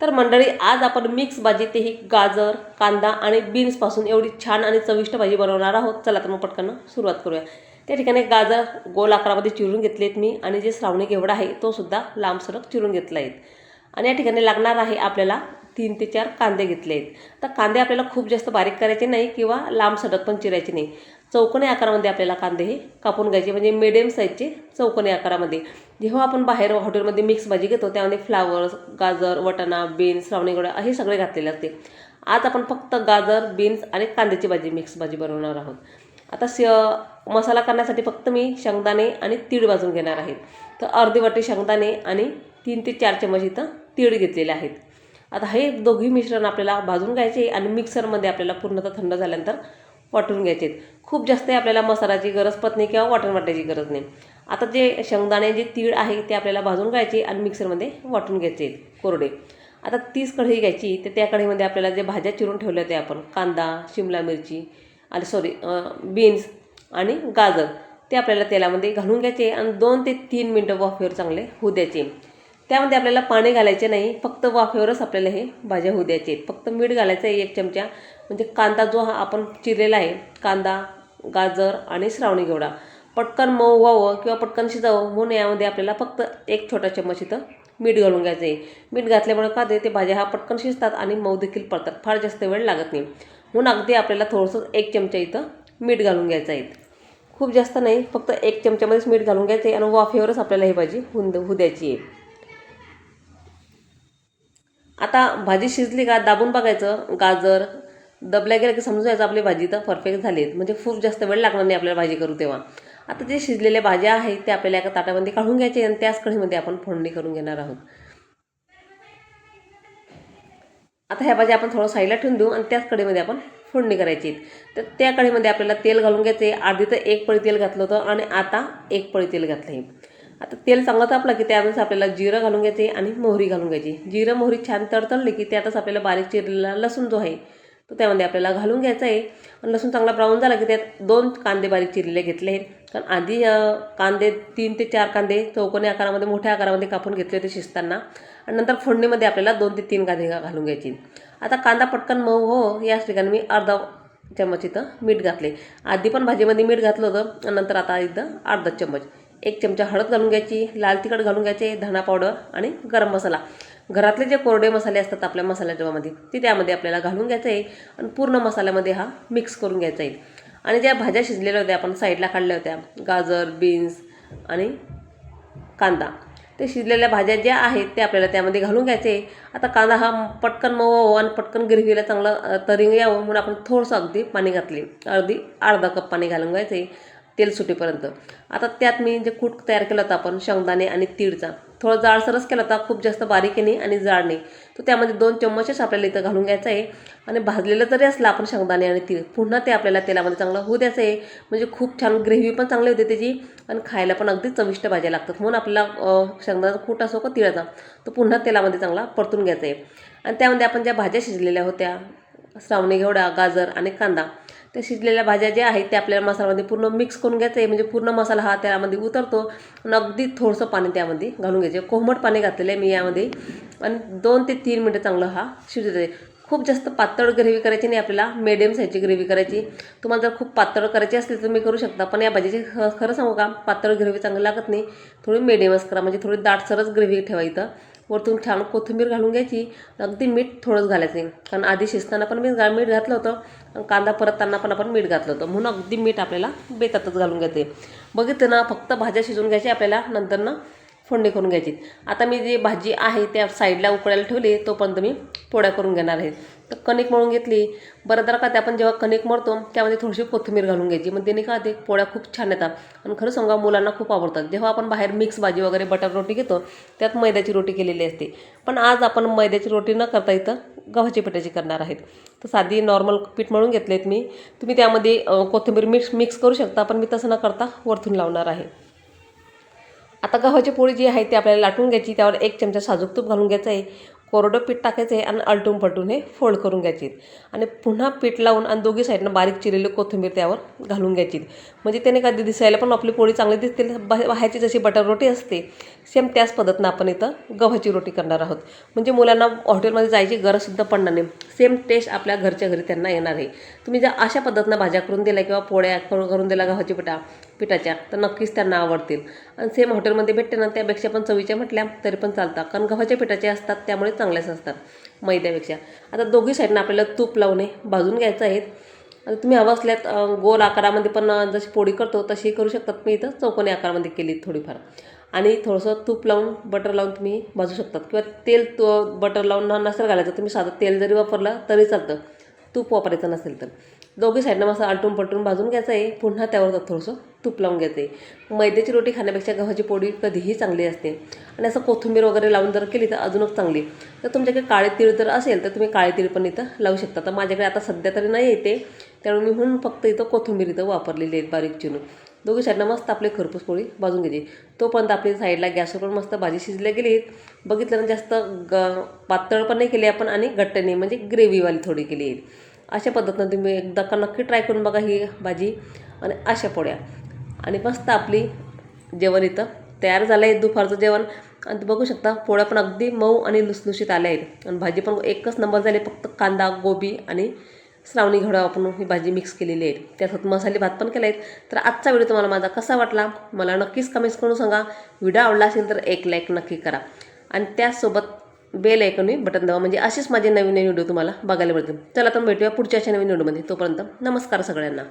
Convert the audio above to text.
तर मंडळी आज आपण मिक्स भाजी तेही गाजर कांदा आणि बीन्सपासून एवढी छान आणि चविष्ट भाजी बनवणार आहोत. चला तर मग पटकन सुरुवात करूया. त्या ठिकाणी गाजर गोल आकारामध्ये चिरून घेतलेत मी आणि जे श्रावणी घेवडा आहे तो सुद्धा लांब सरक चिरून घेतला आहे. आणि या ठिकाणी लागणार आहे आपल्याला तीन ते चार कांदे घेतले आहेत. तर कांदे आपल्याला खूप जास्त बारीक करायचे नाही किंवा लांब सडक पण चिरायचे नाही. चौकोनी आकारामध्ये आपल्याला कांदे हे कापून घ्यायचे म्हणजे मिडियम साईजचे चौकोनी आकारामध्ये. जेव्हा आपण बाहेर हॉटेलमध्ये मिक्स भाजी घेतो त्यामध्ये फ्लावर्स गाजर वटाणा बीन्स श्रावणीगोळा हे सगळे घातलेले असते. आज आपण फक्त गाजर बीन्स आणि कांद्याची भाजी मिक्स भाजी बनवणार आहोत. आता श मसाला करण्यासाठी फक्त मी शेंगदाणे आणि तीळ भाजून घेणार आहे. तर अर्धी वाटी शेंगदाणे आणि तीन ते चार चमच इथं तीळ घेतलेले आहेत. आता हे दोघी मिश्रण आपल्याला भाजून घ्यायचे आणि मिक्सरमध्ये आपल्याला पूर्णतः थंड झाल्यानंतर वाटून घ्यायचे खूप जास्त आपल्याला मसाल्याची गरज पडत नाही किंवा वाटण वाटायची गरज नाही. आता जे शेंगदाणे जे तीळ आहे ते आपल्याला भाजून घ्यायचे आणि मिक्सरमध्ये वाटून घ्यायचे कोरडे. आता तीच कढई घ्यायची तर त्या कढईमध्ये आपल्याला जे भाज्या चिरून ठेवल्या होत्या आपण कांदा शिमला मिरची आणि सॉरी बीन्स आणि गाजर ते आपल्याला तेलामध्ये घालून घ्यायचे आणि दोन ते तीन मिनटं वाफेवर चांगले होऊ द्यायचे. त्यामध्ये आपल्याला पाणी घालायचे नाही फक्त वाफेवरच आपल्याला हे भाज्या होऊ द्यायचे आहेत. फक्त मीठ घालायचं आहे एक चमचा. म्हणजे कांदा जो हा आपण चिरलेला आहे कांदा गाजर आणि श्रावणी घेवडा. पटकन मऊ व्हावं किंवा पटकन शिजावं म्हणून यामध्ये आपल्याला फक्त एक छोटा चम्मच इथं मीठ घालून घ्यायचं आहे. मीठ घातल्यामुळे का ते ते भाज्या हा पटकन शिजतात आणि मऊ देखील पडतात. फार जास्त वेळ लागत नाही. म्हणून अगदी आपल्याला थोडंसं एक चमचा इथं मीठ घालून घ्यायचं आहे. खूप जास्त नाही फक्त एक चमच्यामध्येच मीठ घालून घ्यायचं आहे आणि वाफेवरच आपल्याला ही भाजी हुंद होऊ द्यायची आहे. आता भाजी शिजली का दाबून बघायचं. गाजर दबल्या गेलं की समजून जायचं आपली भाजी तर परफेक्ट झाली म्हणजे खूप जास्त वेळ लागणार नाही आपल्याला भाजी करू तेव्हा. आता जे शिजलेल्या भाज्या आहेत त्या आपल्याला एका ताटामध्ये काढून घ्यायचे आणि त्याच कढीमध्ये आपण फोडणी करून घेणार आहोत. आता ह्या भाज्या आपण थोडं साईडला ठेवून देऊ आणि त्याच कढीमध्ये आपण फोडणी करायची तर त्या कढीमध्ये आपल्याला तेल घालून घ्यायचे आधी तर एक पळी तेल घातलं होतं आणि आता एक पळी तेल घातलं आहे आता तेल चांगलं तापलं की त्यावेळेस आपल्याला जिरं घालून घ्यायचे आणि मोहरी घालून घ्यायची. जिरं मोहरी छान तडतडली की त्यातच आपल्याला बारीक चिरलेला लसूण जो आहे तो त्यामध्ये आपल्याला घालून घ्यायचा आहे. आणि लसूण चांगला ब्राऊन झाला की त्यात दोन कांदे बारीक चिरलेले घेतले आहेत. कारण आधी कांदे तीन ते चार कांदे चौकोनी आकारामध्ये मोठ्या आकारामध्ये कापून घेतले होते शिजताना. आणि नंतर फोडणीमध्ये आपल्याला दोन ते तीन कांदे घालून घ्यायची. आता कांदा पटकन मऊ हो याच ठिकाणी मी अर्धा चम्मच इथं मीठ घातले. आधी पण भाजीमध्ये मीठ घातलं होतं आणि नंतर आता इथं अर्धा चम्मच. एक चमचा हळद घालून घ्यायची लाल तिखट घालून घ्यायचे धणा पावडर आणि गरम मसाला. घरातले जे कोरडे मसाले असतात आपल्या मसाल्या डब्यामध्ये ते त्यामध्ये आपल्याला घालून घ्यायचं आहे आणि पूर्ण मसाल्यामध्ये हा मिक्स करून घ्यायचा आहे. आणि ज्या भाज्या शिजलेल्या होत्या आपण साईडला काढल्या होत्या गाजर बीन्स आणि कांदा. ते शिजलेल्या भाज्या ज्या आहेत ते आपल्याला त्यामध्ये घालून घ्यायचे आता कांदा हा पटकन मऊ आणि पटकन गिरवीला चांगलं तरी यावं म्हणून आपण थोडंसं अगदी पाणी घातले. अर्धी अर्धा कप पाणी घालून घ्यायचे तेल सुटेपर्यंत. आता त्यात मी जे कूट तयार केला होता आपण शेंगदाणे आणि तीळचा थोडं जाडसरच केला होता खूप जास्त बारीक नाही आणि जाड नाही. तर त्यामध्ये दोन चम्मचच आपल्याला इथं घालून घ्यायचं आहे. आणि भाजलेलं जरी असलं आपण शेंगदाणे आणि तीळ पुन्हा ते आपल्याला तेलामध्ये चांगलं होऊ द्यायचं आहे. म्हणजे खूप छान ग्रेव्ही पण चांगली होते त्याची आणि खायला पण अगदी चविष्ट भाज्या लागतात. म्हणून आपल्याला शेंगदाण्याचा कूट असो का तिळाचा तो पुन्हा तेलामध्ये चांगला परतून घ्यायचा आहे. आणि त्यामध्ये आपण ज्या भाज्या शिजलेल्या होत्या श्रावणी घेवडा गाजर आणि कांदा त्या शिजलेल्या भाज्या ज्या आहेत त्या आपल्याला मसाल्यामध्ये पूर्ण मिक्स करून घ्यायचं आहे. म्हणजे पूर्ण मसाला हा त्यामध्ये उतरतो आणि अगदी थोडंसं पाणी त्यामध्ये घालून घ्यायचे कोमट पाणी घातलेलं आहे मी यामध्ये. आणि दोन ते तीन मिनटं चांगलं हा शिजत आहे. खूप जास्त पातळ ग्रेव्ही करायची नाही आपल्याला मिडियम साईजची ग्रेव्ही करायची. तुम्हाला जर खूप पातळ करायची असली तर तुम्ही करू शकता पण या भाजीची खरं सांगू का पातळ ग्रेव्ही चांगली लागत नाही. थोडी मिडियमच करा म्हणजे थोडी दाटसरच ग्रेव्ही ठेवा इथं. वरतून छान कोथिंबीर घालून घ्यायची. अगदी मीठ थोडंच घालायचं कारण आधी शिजताना पण मी मीठ घातलं होतं. कांदा परतताना पण आपण मीठ घातलं होतं. म्हणून अगदी मीठ आपल्याला बेतातच घालून घेते. बघितलं ना फक्त भाज्या शिजवून घ्यायची आपल्याला. नंतर ना फोडणी करून घ्यायची. आता मी जी भाजी आहे त्या साईडला उकळायला ठेवली तोपर्यंत मी पोळ्या करून घेणार आहे. तर कणिक मळून घेतली. बरं जर का ते आपण जेव्हा कणिक मळतो त्यामध्ये थोडीशी कोथिंबीर घालून घ्यायची. म्हणजे मग त्याने का ते पोळ्या खूप छान येतात. आणि खरं सांगा मुलांना खूप आवडतात. जेव्हा आपण बाहेर मिक्स भाजी वगैरे बटर रोटी घेतो त्यात मैद्याची रोटी केलेली असते. पण आज आपण मैद्याची रोटी न करता इथं गव्हाची पिठाची करणार आहेत. तर साधी नॉर्मल पीठ मळून घेतलेत मी. तुम्ही त्यामध्ये कोथिंबीर मिक्स मिक्स करू शकता पण मी तसं न करता वरतून लावणार आहे. आता गव्हाची पोळी जी आहे ती आपल्याला लाटून घ्यायची त्यावर एक चमचा साजूक तूप घालून घ्यायचं आहे कोरडं पीठ टाकायचं आहे आणि अलटून पलटून हे फोल्ड करून घ्यायची आणि पुन्हा पीठ लावून आणि दोघी साईडनं बारीक चिरलेली कोथिंबीर त्यावर घालून घ्यायची म्हणजे त्याने कधी दिसायला पण आपली पोळी चांगली दिसतील बाहेरची जशी बटर रोटी असते सेम त्याच पद्धतीनं आपण इथं गव्हाची रोटी करणार आहोत. म्हणजे मुलांना हॉटेलमध्ये जायची गरजसुद्धा पडणार नाही. सेम टेस्ट आपल्या घरच्या घरी त्यांना येणार आहे. तुम्ही जर अशा पद्धतीनं भाज्या करून दिल्या किंवा पोळ्या करून करून दिल्या गव्हाची पिठा पिठाच्या तर नक्कीच त्यांना आवडतील. आणि सेम हॉटेलमध्ये भेटते ना त्यापेक्षा पण चवीच्या म्हटल्या तरी पण चालतात. कारण गव्हाच्या पिठाचे असतात त्यामुळे चांगल्याच असतात मैद्यापेक्षा. आता दोघी साईडनं आपल्याला तूप लावणे भाजून घ्यायचं आहे. आता तुम्ही हवं असल्यात गोल आकारामध्ये पण जशी पोळी करतो तशी करू शकतात. मी इथं चौकोनी आकारामध्ये केली थोडीफार. आणि थोडंसं तूप लावून बटर लावून तुम्ही भाजू शकतात. किंवा तेल तो बटर लावून नसेल घालायचं तुम्ही साधं तेल जरी वापरलं तरी चालतं. तूप वापरायचं नसेल तर. दोघी साईडनं असं आलटून पलटून भाजून घ्यायचं आहे. पुन्हा त्यावर थोडंसं तूप लावून घ्यायचं मैद्याची रोटी खाण्यापेक्षा गव्हाची पोळी कधीही चांगली असते. आणि असं कोथिंबीर वगैरे लावून जर केली तर अजूनच चांगली. तर तुमच्याकडे काळे तीळ जर असेल तर तुम्ही काळे तीळ पण इथं लावू शकता. तर माझ्याकडे आता सध्या तरी नाही येते. त्यामुळे मी म्हणून फक्त इथं कोथिंबीर इथं वापरलेली आहेत बारीक चिरून. दोघी साईडनं मस्त आपली खरपूस पोळी भाजून घ्यायची. तोपर्यंत आपली साईडला गॅसवर पण मस्त भाजी शिजल्या गेली बघितलं ना जास्त ग पातळ पण नाही केली आपण आणि घट्ट नाही म्हणजे ग्रेव्हीवाली थोडी केली आहे अशा पद्धतीनं तुम्ही एकदा का नक्की ट्राय करून बघा ही भाजी. आणि अशा पोळ्या. आणि मस्त आपली जेवण इथं तयार झालं आहे दुपारचं जेवण. आणि तू बघू शकता पोळ्या पण अगदी मऊ आणि लुसलुशीत आल्या आहेत. आणि भाजी पण एकच नंबर झाली फक्त कांदा गोबी आणि श्रावणी घडा आपण ही भाजी मिक्स केलेली आहे. त्यासोबत मसाले भात पण केले आहेत तर आजचा व्हिडिओ तुम्हाला माझा कसा वाटला? मला नक्कीच कमेंट्स करून सांगा. व्हिडिओ आवडला असेल तर एक लाईक नक्की करा. आणि त्याचसोबत बेल ऐकून बटन दावा म्हणजे असेच माझे नवीन नवीन व्हिडिओ तुम्हाला बघायला मिळतील. चला तर भेटूया पुढच्या अशा नवीन व्हिडिओमध्ये तोपर्यंत नमस्कार सगळ्यांना.